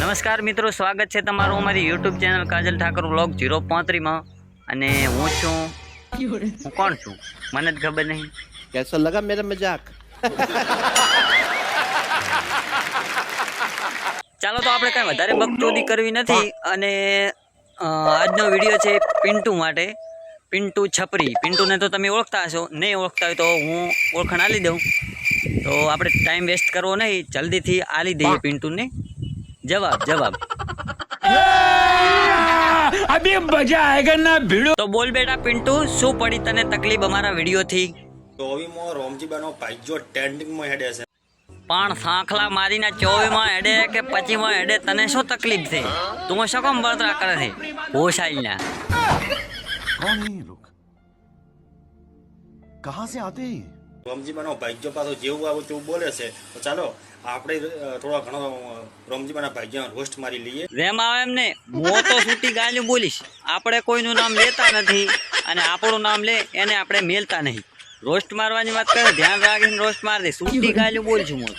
નમસ્કાર મિત્રો સ્વાગત છે તમારું અમારી YouTube channel Kajal Thakar blog zero પાંત્રીમાં અને હું છું હું કોણ છું? મને જ ખબર નહીં. કેસો લગા મેરે મજાક. ચાલો તો આપણે કાંઈ વધારે બકચોદી કરવી નથી અને આજનો વીડિયો છે પિન્ટુ માટે. પિન્ટુ છપરી. પિન્ટુને તો તમે ઓળખતા હશો. નહીં ઓળખતા હોય તો હું ઓળખાણ આલી દઉં. તો આપણે ટાઈમ વેસ્ટ કરવો નહીં. જલ્દીથી આલી દઈએ પિન્ટુને. જવાબ જવાબ. અભી મજા આયેગા ના ભીડો? તો બોલ બેટા પિન્ટુ શું પડી તને તકલીફ અમારા વિડિયો થી તો હવે મો રોમજીબાનો ભાઈજો ટ્રેન્ડિંગમાં હેડે છે. પણ સાંખલા મારીને ચોવીમાં હેડે કે પચીમાં હેડે તને શું તકલીફ થઈ તું શું કોમ બળતરા કરે છે? હોશ આઈ ના. કોણ હે કહા સે આતે હે? રોમજીબાનો ભાગ્ય પાછો જેવું આવું તેવું બોલે છે, તો ચાલો, આપણે થોડા ઘણો રમજીબાના ભાઈજાનો રોસ્ટ મારી લઈએ. જેમ આવે એમને હું તો છૂટી ગાલ્યું બોલીશ. આપણે કોઈનું નામ લેતા નથી અને આપણું નામ લે, એને આપણે મેલતા નહીં. રોસ્ટ મારવાની વાત કરે, ધ્યાન રાખીને રોસ્ટ મારી દે. છૂટી ગાલ્યું બોલ છું હું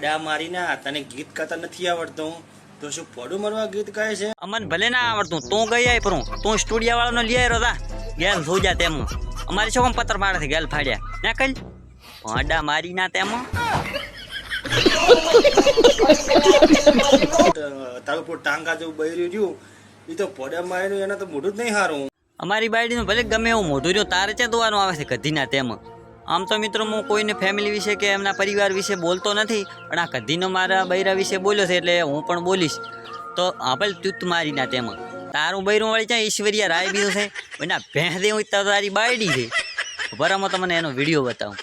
એટલે મારીને તને ગીત ગાતા નથી આવડતું. તો શું પડું મારવા ગીત ગાય છે? અમને ભલે ના આવડતું તું ગઈ આય પરું. તું સ્ટુડિયો વાળાનો લઈ આવ્યો તા ગેલ જોજા તેમ. અમારી શું પત્ર મારે છે ગેલ ફાડ્યા. ના કઈ? ભાડા મારી ના તેમ. તારું પર ટાંગા જેવું બૈર્યું રહ્યું. એ તો પોડા માર્યું એને તો મોઢું જ નહીં હારું. અમારી બાયડીનું ભલે ગમે એવું મોઢું રહ્યું તારે ચા દોવાનું આવે છે કધીના તેમાં. આમ તો મિત્રો હું કોઈને ફેમિલી વિશે કે એમના પરિવાર વિશે બોલતો નથી, પણ આ કધીનો મારા બૈરા વિશે બોલ્યો છે એટલે હું પણ બોલીશ. તો આપણે તુત મારીના તેમાં. તારું બૈરું વળી ત્યાં ઈશ્વરિયા રાય બીજું છે? એના ભેંસ દે હોય તો તારી બાયડી છે. બરાબર તમને એનો વીડિયો બતાવું.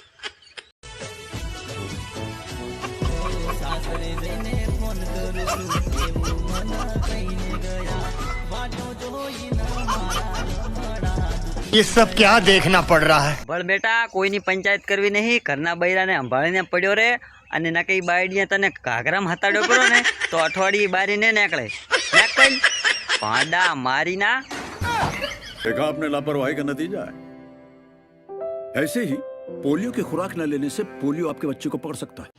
ये सब क्या देखना पड़ रहा है પણ બેટા કોઈની પંચાયત કરવી નહીં ઘરના બૈરાને સંભાળીને પડ્યો રે અને ના કઈ બાયડીએ તને ઘાઘરામાં હતાડ્યો કરો ને તો અઠવાડિયે બારી ને નીકળે નીકળ ભાડા મારીના देखा आपने लापरवाही का नतीजा है ऐसे ही पोलियो की खुराक न लेने से पोलियो आपके बच्चे को पकड़ सकता है